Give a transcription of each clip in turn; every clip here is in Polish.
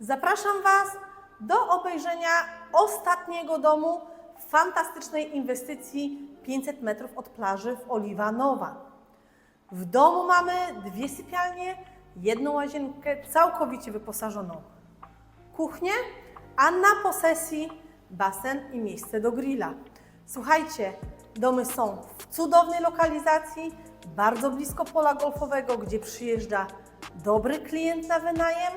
Zapraszam Was do obejrzenia ostatniego domu fantastycznej inwestycji 500 metrów od plaży w Oliwa Nowa. W domu mamy dwie sypialnie, jedną łazienkę całkowicie wyposażoną, kuchnię, a na posesji basen i miejsce do grilla. Słuchajcie, domy są w cudownej lokalizacji, bardzo blisko pola golfowego, gdzie przyjeżdża dobry klient na wynajem.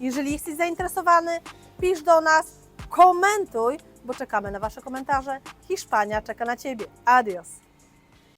Jeżeli jesteś zainteresowany, pisz do nas, komentuj, bo czekamy na Wasze komentarze. Hiszpania czeka na Ciebie. Adios!